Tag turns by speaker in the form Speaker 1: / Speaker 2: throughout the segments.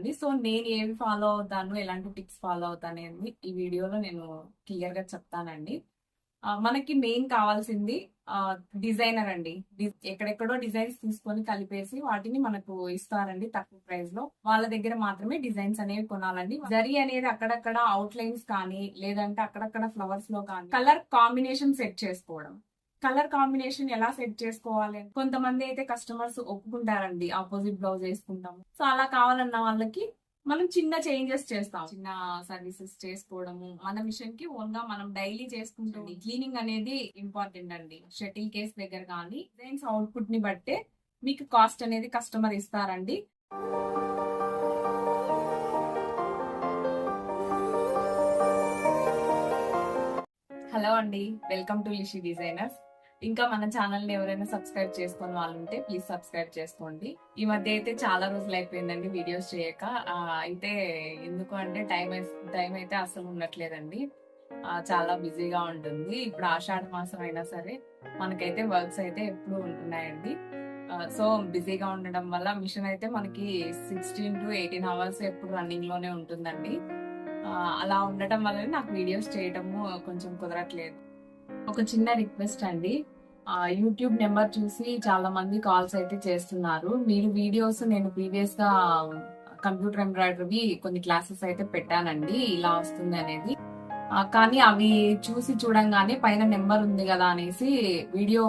Speaker 1: అండి సో నేను ఏవి ఫాలో అవుతాను ఎలాంటి టిప్స్ ఫాలో అవుతాను అనేది ఈ వీడియోలో నేను క్లియర్గా చెప్తానండి. మనకి మెయిన్ కావాల్సింది డిజైనర్ అండి. ఎక్కడెక్కడో డిజైన్స్ తీసుకొని కలిపేసి వాటిని మనకు ఇస్తారండి తక్కువ ప్రైస్లో. వాళ్ళ దగ్గర మాత్రమే డిజైన్స్ అనేవి కొనాలండి. జరీ అనేది అక్కడక్కడ అవుట్ లైన్స్ కానీ లేదంటే అక్కడక్కడ ఫ్లవర్స్లో కానీ కలర్ కాంబినేషన్ సెట్ చేసుకోవడం. కలర్ కాంబినేషన్ ఎలా సెట్ చేసుకోవాలి కొంతమంది అయితే కస్టమర్స్ ఒప్పుకుంటారండి ఆపోజిట్ బ్లౌజ్ వేసుకుంటాము సో అలా కావాలన్న వాళ్ళకి మనం చిన్న చేంజెస్ చేస్తాం. చిన్న సర్వీసెస్ చేసుకోవడము మన మిషన్కి ఓన్గా మనం డైలీ చేసుకుంటుంది క్లీనింగ్ అనేది ఇంపార్టెంట్ అండి. షటిల్ కేస్ దగ్గర కానీ డిజైన్స్ అవుట్పుట్ని బట్టే మీకు కాస్ట్ అనేది కస్టమర్ ఇస్తారండి. హలో అండి వెల్కమ్ టు ఇషి డిజైనర్స్. ఇంకా మన ఛానల్ని ఎవరైనా సబ్స్క్రైబ్ చేసుకుని వాళ్ళు ఉంటే ప్లీజ్ సబ్స్క్రైబ్ చేసుకోండి. ఈ మధ్య అయితే చాలా రోజులు అయిపోయిందండి వీడియోస్ చేయక. అయితే ఎందుకు అంటే టైం టైం అయితే అసలు ఉండట్లేదండి. చాలా బిజీగా ఉంటుంది. ఇప్పుడు ఆషాఢ మాసం అయినా సరే మనకైతే వర్క్స్ అయితే ఎప్పుడు ఉంటున్నాయండి సో బిజీగా ఉండడం వల్ల మిషన్ అయితే మనకి సిక్స్టీన్ టు ఎయిటీన్ అవర్స్ ఎప్పుడు రన్నింగ్లోనే ఉంటుందండి అలా ఉండటం వల్ల నాకు వీడియోస్ చేయటము కొంచెం కుదరట్లేదు. ఒక చిన్న రిక్వెస్ట్ అండి. యూట్యూబ్ నెంబర్ చూసి చాలా మంది కాల్స్ అయితే చేస్తున్నారు. మీరు వీడియోస్ నేను ప్రీవియస్గా కంప్యూటర్ ఎంబ్రాయిడరీ కొన్ని క్లాసెస్ అయితే పెట్టానండి. ఇలా వస్తుంది అనేది. కానీ అవి చూసి చూడంగానే పైన నెంబర్ ఉంది కదా అనేసి వీడియో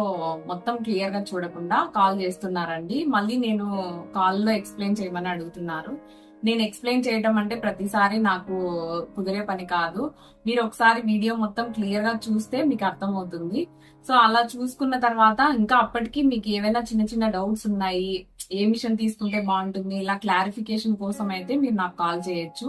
Speaker 1: మొత్తం క్లియర్గా చూడకుండా కాల్ చేస్తున్నారండి. మళ్ళీ నేను కాల్లో ఎక్స్ప్లెయిన్ చేయమని అడుగుతున్నారు. నేను ఎక్స్ప్లెయిన్ చేయటం అంటే ప్రతిసారి నాకు కుదిరే పని కాదు. మీరు ఒకసారి వీడియో మొత్తం క్లియర్గా చూస్తే మీకు అర్థమవుతుంది. సో అలా చూసుకున్న తర్వాత ఇంకా అప్పటికి మీకు ఏవైనా చిన్న చిన్న డౌట్స్ ఉన్నాయి ఏ మిషన్ తీసుకుంటే బాగుంటుంది ఇలా క్లారిఫికేషన్ కోసం అయితే మీరు నాకు కాల్ చేయొచ్చు.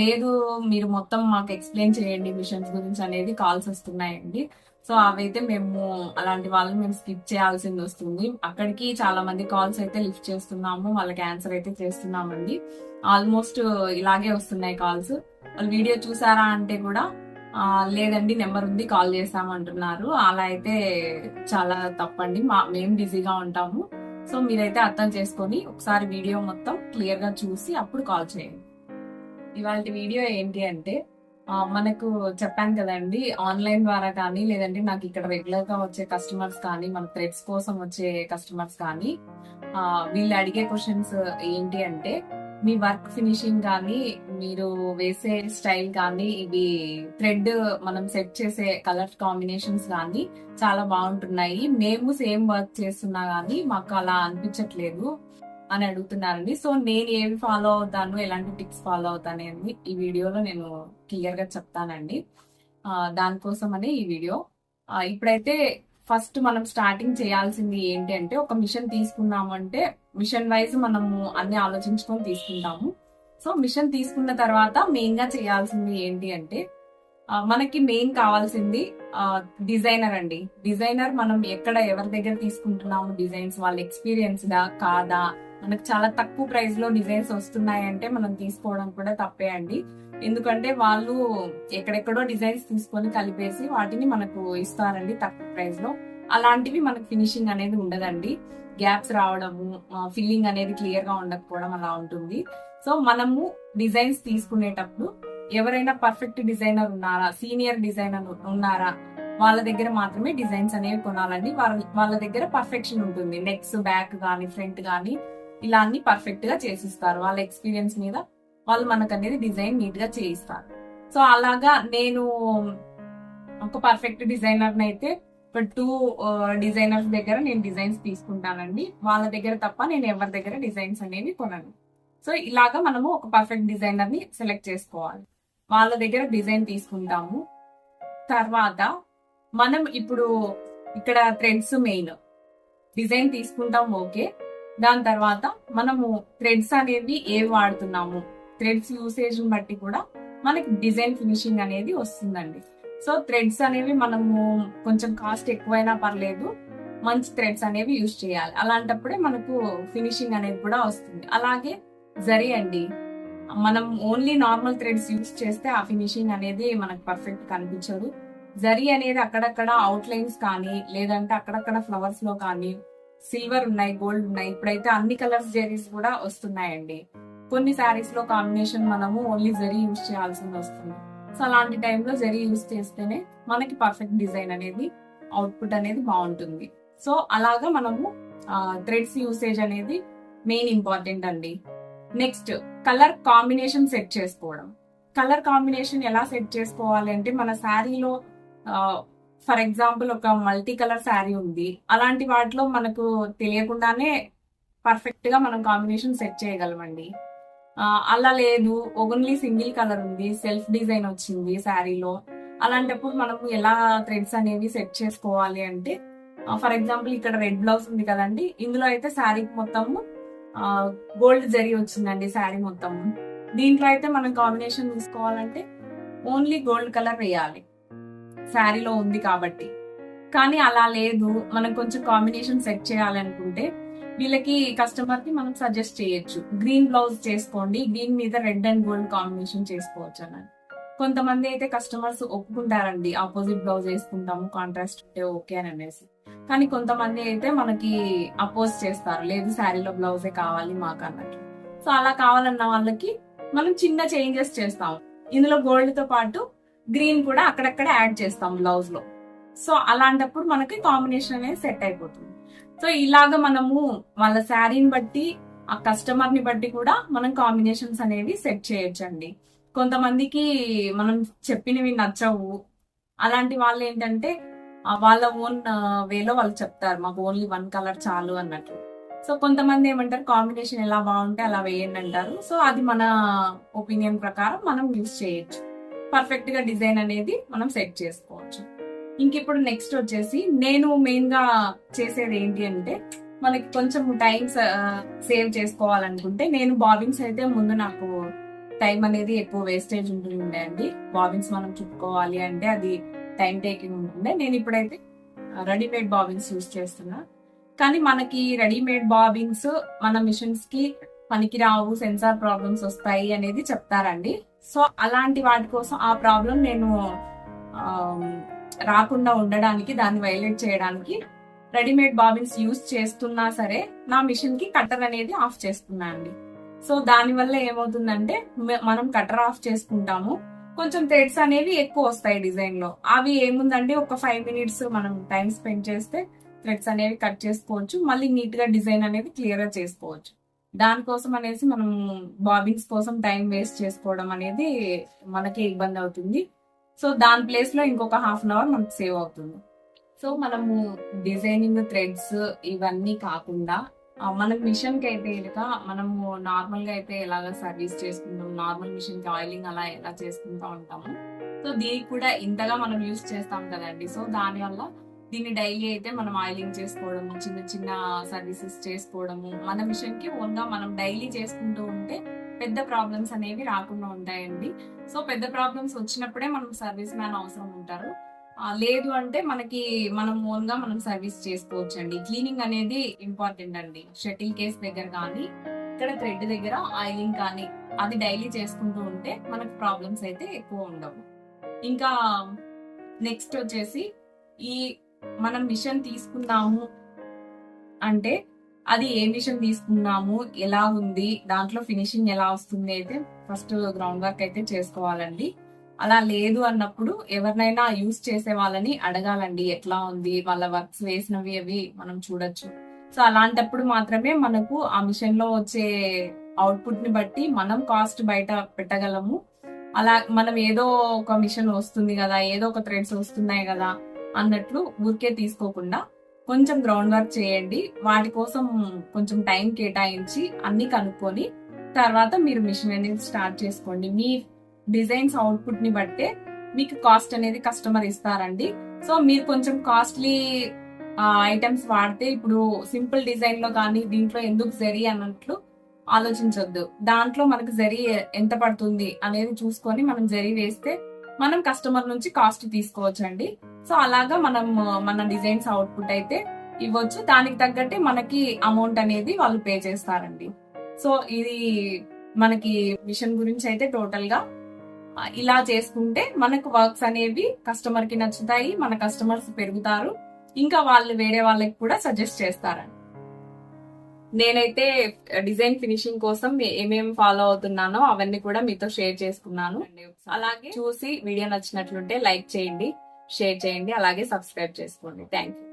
Speaker 1: లేదు మీరు మొత్తం మాకు ఎక్స్ప్లెయిన్ చేయండి మిషన్స్ గురించి అనేది కాల్స్ వస్తున్నాయండి. సో అవైతే మేము అలాంటి వాళ్ళని మేము స్కిప్ చేయాల్సింది వస్తుంది. అక్కడికి చాలా మంది కాల్స్ అయితే లిఫ్ట్ చేస్తున్నాము. వాళ్ళకి ఆన్సర్ అయితే చేస్తున్నామండి. ఆల్మోస్ట్ ఇలాగే వస్తున్నాయి కాల్స్. వాళ్ళు వీడియో చూసారా అంటే కూడా లేదండి నెంబర్ ఉంది కాల్ చేస్తామంటున్నారు అలా అయితే చాలా తప్పండి. మా మేము బిజీగా ఉంటాము. సో మీరైతే అర్థం చేసుకొని ఒకసారి వీడియో మొత్తం క్లియర్గా చూసి అప్పుడు కాల్ చేయండి. ఇవాళ వీడియో ఏంటి అంటే మనకు చెప్పాను కదండి ఆన్లైన్ ద్వారా కానీ లేదంటే నాకు ఇక్కడ రెగ్యులర్గా వచ్చే కస్టమర్స్ కానీ మన థ్రెడ్స్ కోసం వచ్చే కస్టమర్స్ కానీ వీళ్ళు అడిగే క్వశ్చన్స్ ఏంటి అంటే మీ వర్క్ ఫినిషింగ్ కానీ మీరు వేసే స్టైల్ కానీ ఇవి థ్రెడ్ మనం సెట్ చేసే కలర్ కాంబినేషన్స్ కానీ చాలా బాగుంటున్నాయి. మేము సేమ్ వర్క్ చేస్తున్నా కానీ మాకు అలా అనిపించట్లేదు. అని అడుగుతున్నారండి. సో నేను ఏమి ఫాలో అవుతాను ఎలాంటి టిప్స్ ఫాలో అవుతాను అనేది ఈ వీడియోలో నేను క్లియర్గా చెప్తానండి. దానికోసం అనే ఈ వీడియో. ఇప్పుడైతే ఫస్ట్ మనం స్టార్టింగ్ చేయాల్సింది ఏంటి అంటే ఒక మిషన్ తీసుకున్నాము అంటే మిషన్ వైజ్ మనము అన్ని ఆలోచించుకొని తీసుకుంటాము. సో మిషన్ తీసుకున్న తర్వాత మెయిన్గా చేయాల్సింది ఏంటి అంటే మనకి మెయిన్ కావాల్సింది డిజైనర్ అండి. డిజైనర్ మనం ఎక్కడ ఎవరి దగ్గర తీసుకుంటున్నాము డిజైన్స్ వాళ్ళ ఎక్స్పీరియన్స్గా కాదా మనకు చాలా తక్కువ ప్రైస్లో డిజైన్స్ వస్తున్నాయి అంటే మనం తీసుకోవడం కూడా తప్పే అండి. ఎందుకంటే వాళ్ళు ఎక్కడెక్కడో డిజైన్స్ తీసుకొని కలిపేసి వాటిని మనకు ఇస్తారండి తక్కువ ప్రైస్లో. అలాంటివి మనకు ఫినిషింగ్ అనేది ఉండదండి. గ్యాప్స్ రావడము ఫిల్లింగ్ అనేది క్లియర్గా ఉండకపోవడం అలా ఉంటుంది. సో మనము డిజైన్స్ తీసుకునేటప్పుడు ఎవరైనా పర్ఫెక్ట్ డిజైనర్ ఉన్నారా సీనియర్ డిజైనర్ ఉన్నారా వాళ్ళ దగ్గర మాత్రమే డిజైన్స్ అనేవి కొనాలండి. వాళ్ళ వాళ్ళ దగ్గర పర్ఫెక్షన్ ఉంటుంది. నెక్స్ బ్యాక్ కానీ ఫ్రంట్ కానీ ఇలా అన్ని పర్ఫెక్ట్గా చేసిస్తారు వాళ్ళ ఎక్స్పీరియన్స్ మీద. వాళ్ళు మనకు అనేది డిజైన్ నీట్గా చేయిస్తారు. సో అలాగా నేను ఒక పర్ఫెక్ట్ డిజైనర్ అయితే ఇప్పుడు టూ డిజైనర్స్ దగ్గర నేను డిజైన్స్ తీసుకుంటానండి. వాళ్ళ దగ్గర తప్ప నేను ఎవరి దగ్గర డిజైన్స్ అనేవి కొనను. సో ఇలాగా మనము ఒక పర్ఫెక్ట్ డిజైనర్ని సెలెక్ట్ చేసుకోవాలి. వాళ్ళ దగ్గర డిజైన్ తీసుకుంటాము. తర్వాత మనం ఇప్పుడు ఇక్కడ థ్రెడ్స్ మెయిన్ డిజైన్ తీసుకుంటాం ఓకే దాని తర్వాత మనము థ్రెడ్స్ అనేవి ఏవి వాడుతున్నాము? థ్రెడ్స్ యూసేజ్ బట్టి కూడా మనకి డిజైన్ ఫినిషింగ్ అనేది వస్తుందండి. సో థ్రెడ్స్ అనేవి మనము కొంచెం కాస్ట్ ఎక్కువైనా పర్లేదు మంచి థ్రెడ్స్ అనేవి యూజ్ చేయాలి. అలాంటప్పుడే మనకు ఫినిషింగ్ అనేది కూడా వస్తుంది. అలాగే జరీ అండి. మనం ఓన్లీ నార్మల్ థ్రెడ్స్ యూజ్ చేస్తే ఆ ఫినిషింగ్ అనేది మనకు పర్ఫెక్ట్ కనిపించదు. జరీ అనేది అక్కడక్కడ అవుట్ లైన్స్ కానీ లేదంటే అక్కడక్కడ ఫ్లవర్స్లో కానీ సిల్వర్ ఉన్నాయి గోల్డ్ ఉన్నాయి. ఇప్పుడైతే అన్ని కలర్స్ జరీస్ కూడా వస్తున్నాయండి. కొన్ని శారీస్లో కాంబినేషన్ మనము ఓన్లీ జరీ యూస్ చేయాల్సింది వస్తుంది. సో అలాంటి టైంలో జరీ యూస్ చేస్తేనే మనకి పర్ఫెక్ట్ డిజైన్ అనేది అవుట్పుట్ అనేది బాగుంటుంది. సో అలాగా మనము థ్రెడ్స్ యూసేజ్ అనేది మెయిన్ ఇంపార్టెంట్ అండి. నెక్స్ట్ కలర్ కాంబినేషన్ సెట్ చేసుకోవడం. కలర్ కాంబినేషన్ ఎలా సెట్ చేసుకోవాలి అంటే మన శారీలో ఫర్ ఎగ్జాంపుల్ ఒక మల్టీ కలర్ శారీ ఉంది. అలాంటి వాటిలో మనకు తెలియకుండానే పర్ఫెక్ట్గా మనం కాంబినేషన్ సెట్ చేయగలమండి. అలా లేదు. ఓన్లీ సింగిల్ కలర్ ఉంది. సెల్ఫ్ డిజైన్ వచ్చింది శారీలో. అలాంటప్పుడు మనము ఎలా థ్రెడ్స్ అనేవి సెట్ చేసుకోవాలి అంటే ఫర్ ఎగ్జాంపుల్ ఇక్కడ రెడ్ బ్లౌజ్ ఉంది కదండి. ఇందులో అయితే శారీకి మొత్తము గోల్డ్ జరీ వచ్చిందండి శారీ మొత్తం దీంట్లో అయితే మనం కాంబినేషన్ తీసుకోవాలంటే ఓన్లీ గోల్డ్ కలర్ వేయాలి. శారీలో ఉంది కాబట్టి. కానీ అలా లేదు. మనం కొంచెం కాంబినేషన్ సెట్ చేయాలనుకుంటే వీళ్ళకి కస్టమర్కి మనం సజెస్ట్ చేయొచ్చు. గ్రీన్ బ్లౌజ్ చేసుకోండి. గ్రీన్ మీద రెడ్ అండ్ గోల్డ్ కాంబినేషన్ చేసుకోవచ్చు అన్నది కొంతమంది అయితే కస్టమర్స్ ఒప్పుకుంటారండి. ఆపోజిట్ బ్లౌజ్ వేసుకుంటాము కాంట్రాస్ట్ ఉంటే ఓకే అని అనేసి. కానీ కొంతమంది అయితే మనకి అపోజ్ చేస్తారు. లేదు శారీలో బ్లౌజే కావాలి మాకు అన్నట్టు సో అలా కావాలన్న వాళ్ళకి మనం చిన్న చేంజెస్ చేస్తాం ఇందులో గోల్డ్తో పాటు గ్రీన్ కూడా అక్కడక్కడ యాడ్ చేస్తాం బ్లౌజ్లో. సో అలాంటప్పుడు మనకి కాంబినేషన్ అనేది సెట్ అయిపోతుంది. సో ఇలాగ మనము వాళ్ళ శారీని బట్టి ఆ కస్టమర్ని బట్టి కూడా మనం కాంబినేషన్స్ అనేవి సెట్ చేయొచ్చండి. కొంతమందికి మనం చెప్పినవి నచ్చవు. అలాంటి వాళ్ళు ఏంటంటే వాళ్ళ ఓన్ వేలో వాళ్ళు చెప్తారు మాకు ఓన్లీ వన్ కలర్ చాలు అన్నట్టు. సో కొంతమంది ఏమంటారు కాంబినేషన్ ఎలా బాగుంటే అలా వేయండి అంటారు. సో అది మన ఒపీనియన్ ప్రకారం మనం యూస్ చేయొచ్చు. పర్ఫెక్ట్గా డిజైన్ అనేది మనం సెట్ చేసుకోవచ్చు. ఇంక ఇప్పుడు నెక్స్ట్ వచ్చేసి నేను మెయిన్గా చేసేది ఏంటి అంటే మనకి కొంచెం టైం సేవ్ చేసుకోవాలనుకుంటే నేను బాబిన్స్ అయితే ముందు నాకు టైం అనేది ఎక్కువ వేస్టేజ్ ఉంటుండే అండి. బాబిన్స్ మనం చుట్టుకోవాలి అంటే అది టైం టేకింగ్ ఉంటుండే నేను ఇప్పుడైతే రెడీమేడ్ బాబిన్స్ యూజ్ చేస్తున్నా. కానీ మనకి రెడీమేడ్ బాబిన్స్ మన మిషన్స్కి పనికి రావు సెన్సార్ ప్రాబ్లమ్స్ వస్తాయి అనేది చెప్తారండి. సో అలాంటి వాటి కోసం ఆ ప్రాబ్లం నేను రాకుండా ఉండడానికి దాన్ని వైలేట్ చేయడానికి రెడీమేడ్ బాబిన్స్ యూస్ చేస్తున్నా సరే నా మిషన్కి కట్టర్ అనేది ఆఫ్ చేస్తున్నా అండి. సో దాని వల్ల ఏమవుతుందంటే మనం కట్టర్ ఆఫ్ చేసుకుంటాము. కొంచెం థ్రెడ్స్ అనేవి ఎక్కువ వస్తాయి డిజైన్లో అవి ఏముందండి? ఒక ఫైవ్ మినిట్స్ మనం టైం స్పెండ్ చేస్తే థ్రెడ్స్ అనేవి కట్ చేసుకోవచ్చు. మళ్ళీ నీట్గా డిజైన్ అనేది క్లియర్గా చేసుకోవచ్చు. దానికోసం అనేసి మనం బాబిన్స్ కోసం టైం వేస్ట్ చేసుకోవడం అనేది మనకి ఇబ్బంది అవుతుంది. సో దాని ప్లేస్లో ఇంకొక హాఫ్ అన్ అవర్ మనకు సేవ్ అవుతుంది. సో మనము డిజైనింగ్ థ్రెడ్స్ ఇవన్నీ కాకుండా మన మిషన్కి అయితే ఇక మనము నార్మల్గా అయితే ఎలాగ సర్వీస్ చేసుకుంటాం నార్మల్ మిషన్కి ఆయిలింగ్ అలా ఎలా చేసుకుంటా ఉంటాము. సో దీనికి కూడా ఇంతగా మనం యూస్ చేస్తాం కదండి. సో దాని వల్ల దీన్ని డైలీ అయితే మనం ఆయిలింగ్ చేసుకోవడము చిన్న చిన్న సర్వీసెస్ చేసుకోవడము మన మిషన్కి ఓన్గా మనం డైలీ చేసుకుంటూ ఉంటే పెద్ద ప్రాబ్లమ్స్ అనేవి రాకుండా ఉంటాయండి. సో పెద్ద ప్రాబ్లమ్స్ వచ్చినప్పుడే మనం సర్వీస్ మ్యాన్ అవసరం ఉంటారు. లేదు అంటే మనకి మనం ఓన్గా మనం సర్వీస్ చేసుకోవచ్చు అండి క్లీనింగ్ అనేది ఇంపార్టెంట్ అండి. షటిల్ కేస్ దగ్గర కానీ ఇక్కడ థ్రెడ్ దగ్గర ఆయిలింగ్ కానీ అది డైలీ చేసుకుంటూ ఉంటే మనకు ప్రాబ్లమ్స్ అయితే ఎక్కువ ఉండవు. ఇంకా నెక్స్ట్ వచ్చేసి ఈ మనం మిషన్ తీసుకున్నాము అంటే అది ఏ మిషన్ తీసుకున్నాము ఎలా ఉంది దాంట్లో ఫినిషింగ్ ఎలా వస్తుంది అయితే ఫస్ట్ గ్రౌండ్ వర్క్ అయితే చేసుకోవాలండి. అలా లేదు అన్నప్పుడు ఎవరినైనా యూస్ చేసే వాళ్ళని అడగాలండి ఎట్లా ఉంది వాళ్ళ వర్క్స్ వేసినవి అవి మనం చూడొచ్చు. సో అలాంటప్పుడు మాత్రమే మనకు ఆ మిషన్లో వచ్చే అవుట్పుట్ని బట్టి మనం కాస్ట్ బయట పెట్టగలము. అలా మనం ఏదో ఒక మిషన్ వస్తుంది కదా ఏదో ఒక థ్రెడ్స్ వస్తున్నాయి కదా అన్నట్లు ఊరికే తీసుకోకుండా కొంచెం గ్రౌండ్ వర్క్ చేయండి. వాటి కోసం కొంచెం టైం కేటాయించి అన్ని కనుక్కొని తర్వాత మీరు మిషన్ అనేది స్టార్ట్ చేసుకోండి. మీ డిజైన్స్ అవుట్పుట్ని బట్టే మీకు కాస్ట్ అనేది కస్టమర్ ఇస్తారండి. సో మీరు కొంచెం కాస్ట్లీ ఐటమ్స్ వాడితే ఇప్పుడు సింపుల్ డిజైన్లో కానీ దీంట్లో ఎందుకు జరీ అన్నట్లు ఆలోచించొద్దు. దాంట్లో మనకు జరీ ఎంత పడుతుంది అనేది చూసుకొని మనం జరీ వేస్తే మనం కస్టమర్ నుంచి కాస్ట్ తీసుకోవచ్చు అండి సో అలాగా మనం మన డిజైన్స్ అవుట్పుట్ అయితే ఇవ్వచ్చు. దానికి తగ్గట్టే మనకి అమౌంట్ అనేది వాళ్ళు పే చేస్తారండి. సో ఇది మనకి మిషన్ గురించి అయితే టోటల్గా ఇలా చేసుకుంటే మనకు వర్క్స్ అనేవి కస్టమర్కి నచ్చుతాయి మన కస్టమర్స్ పెరుగుతారు. ఇంకా వాళ్ళు వేరే వాళ్ళకి కూడా సజెస్ట్ చేస్తారండి. నేనైతే డిజైన్ ఫినిషింగ్ కోసం ఏమేమి ఫాలో అవుతున్నానో అవన్నీ కూడా మీతో షేర్ చేసుకున్నాను. అలాగే చూసి వీడియో నచ్చినట్లుంటే లైక్ చేయండి. షేర్ చేయండి. అలాగే సబ్స్క్రైబ్ చేసుకోండి. Thank you